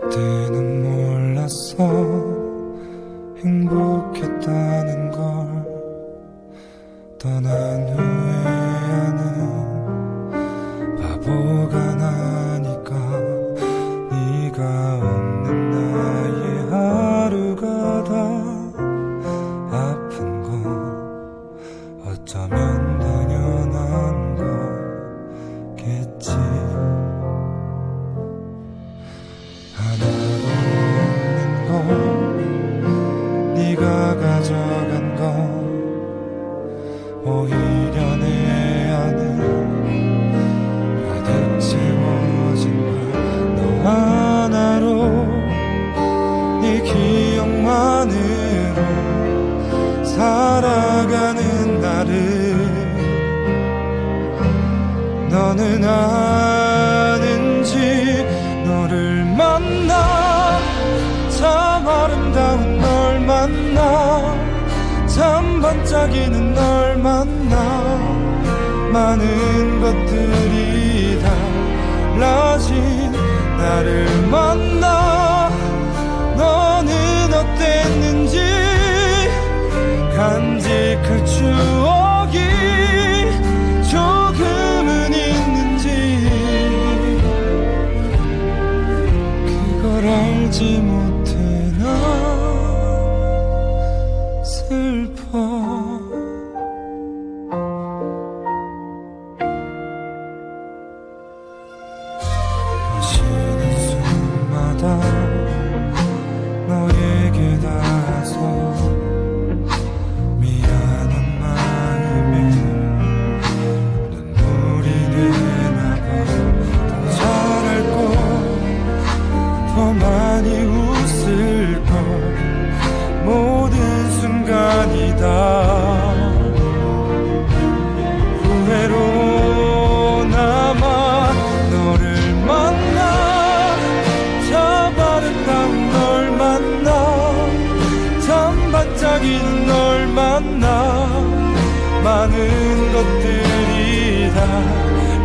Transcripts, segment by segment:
그때는 몰랐어. 하나도 없는 건 네가 가져간 건 오히려 내 안에 가득 채워진 걸너 하나로 네 기억만으로 살아가는 나를 너는 아 아름다운 널 만나. 참 반짝이는 널 만나. 많은 것들이 달라진 나를 만나. 너는 어땠는지 간직할 추 슬퍼. 마시는 숨마다 너에게 닿아서 참 반짝이는 널 만나 많은 것들이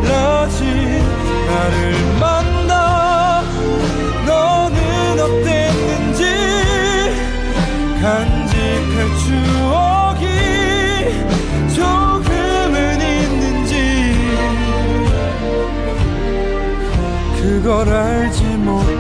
달라진 나를 만나 너는 어땠는지 간직할 추억이 조금은 있는지 그걸 알지 못